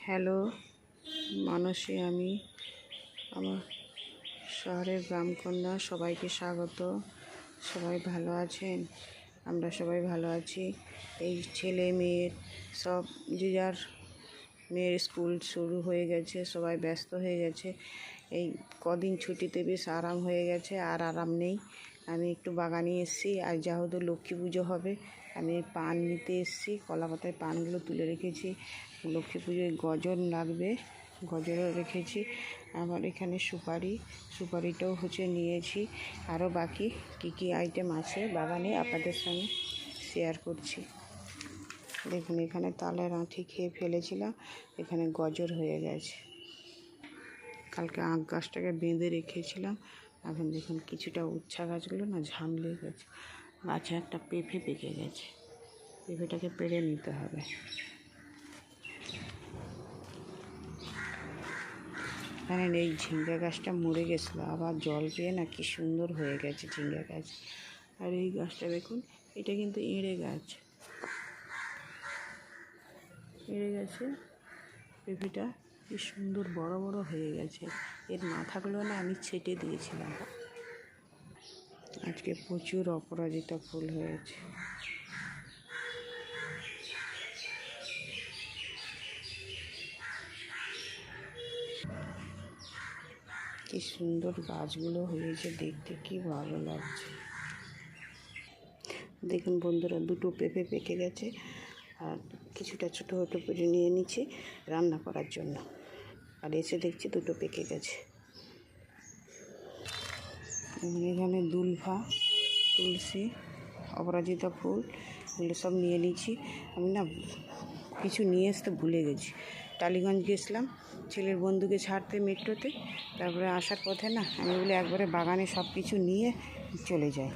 Hello, মানসী আমি। আমার শহরের গ্রামকন্যা, সবাইকে স্বাগত। সবাই ভালো আছেন? আমরা সবাই ভালো আছি। এই ছেলে মেয়ের সব, যে যার মেয়ের স্কুল শুরু হয়ে গেছে, সবাই ব্যস্ত হয়ে গেছে। এই কদিন ছুটিতে বেশ আরাম হয়ে গেছে, আর আরাম নেই। আমি একটু বাগানে এসেছি, আর যা যেহেতু লক্ষ্মী পুজো হবে আমি পান নিতে এসেছি, কলা পাতায় পানগুলো তুলে রেখেছি, লক্ষ্মী পুজোয় গজর লাগবে, গজরও রেখেছি আমার এখানে সুপারি, সুপারিটাও হচ্ছে নিয়েছি, আরও বাকি কী কী আইটেম আছে বাগানে আপনাদের সঙ্গে শেয়ার করছি। দেখুন, এখানে তালের আঁঠি খেয়ে ফেলেছিলাম, এখানে গজর হয়ে গেছে। কালকে আখ গাছটাকে বেঁধে রেখেছিলাম, এখন দেখুন, কিছুটা উচ্ছা গাছগুলো না ঝামলে গেছে। গাছে একটা পেঁপে পেকে গেছে। পেঁপেটাকে পেড়ে নিতে হবে। এখানে এই ঝিঙ্গা গাছটা মরে গেছিল। আবার জল পেয়ে না কি সুন্দর হয়ে গেছে ঝিঙ্গা গাছ। আর এই গাছটা দেখুন, এটা কিন্তু এঁড়ে গাছ। এড়ে গেছে। পেঁপেটা কি সুন্দর বড় বড় হয়ে গেছে। এর মাথাগুলো না আমি ছেটে দিয়েছিলাম। আজকে প্রচুর অপরাজিতা ফুল হয়েছে। কি সুন্দর গাছগুলো হয়েছে, দেখতে কি ভালো লাগছে। দেখুন বন্ধুরা, দুটো পেঁপে পেকে গেছে, আর কিছুটা ছোটো ছোটো করে নিয়ে নিচ্ছি রান্না করার জন্য। আর এসে দেখছি দুটো পেকে গেছে। এখানে দুলভা তুলসী, অপরাজিতা ফুল, এগুলো সব নিয়ে নিচ্ছি আমি না কিছু নিয়ে আসতে ভুলে গেছি। টালিগঞ্জ গেছিলাম, ছেলের বন্ধুকে ছাড়তে মেট্রোতে। তারপরে আসার পথে না আমি বলে একবারে বাগানে সব কিছু নিয়ে চলে যাই।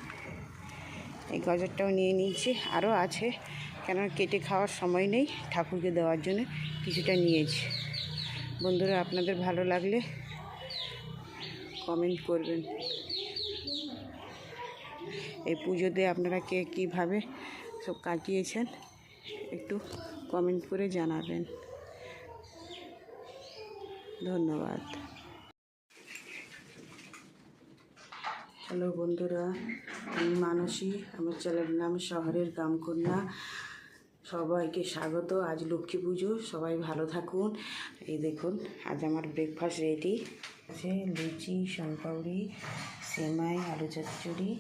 এই গাজরটাও নিয়ে নিয়েছি। আরও আছে কেন কেটে খাওয়ার সময় নেই ঠাকুরকে দেওয়ার জন্য, কিছুটা নিয়েছি। বন্ধুরা, আপনাদের ভালো লাগলে কমেন্ট করবেন। এই পুজোতে আপনারা কে কীভাবে সব কাটিয়েছেন একটু কমেন্ট করে জানাবেন। ধন্যবাদ। হ্যালো বন্ধুরা, আমি মানসী, আমার চ্যানেল নাম শহরের গ্রামকন্যা সবাইকে স্বাগত, আজ লক্ষ্মী পুজো, সবাই ভালো থাকুন। এই দেখুন, আজ আমার ব্রেকফাস্ট রেডি আছে লুচি শঙ্কৌড়ি সেমাই, আলু চচ্চড়ি।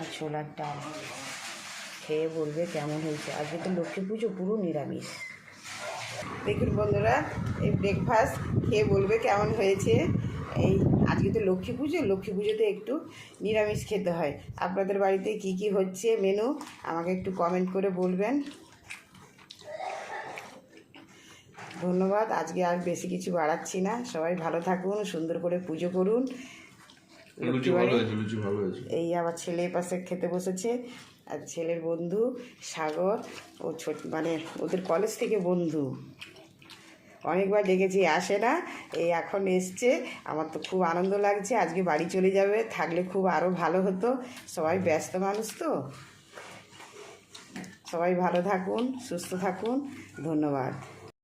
আর ছোলার ডাল। খেয়ে বলবে কেমন হয়েছে। আজকে তো লক্ষ্মী পুজো, পুরো নিরামিষ। দেখুন বন্ধুরা, এই ব্রেকফাস্ট খেয়ে বলবে কেমন হয়েছে। এই আজকে তো লক্ষ্মী পুজো, লক্ষ্মী পুজোতে একটু নিরামিষ খেতে হয়। আপনাদের বাড়িতে কি কি হচ্ছে মেনু আমাকে একটু কমেন্ট করে বলবেন। ধন্যবাদ, আজকে আর বেশি কিছু বাড়াচ্ছি না। সবাই ভালো থাকুন, সুন্দর করে পুজো করুন। লুচি ভালো হয়েছে লুচি ভালো হয়েছে। এই আবার ছেলে পাশে খেতে বসেছে আর ছেলের বন্ধু সাগর ও ছোট মানে ওদের কলেজ থেকে বন্ধু। অনেকবার ডেকেছি আসে না এই এখন এসছে। আমার তো খুব আনন্দ লাগছে আজকে বাড়ি চলে যাবে থাকলে খুব আরও ভালো হতো। সবাই ব্যস্ত মানুষ তো। সবাই ভালো থাকুন সুস্থ থাকুন ধন্যবাদ।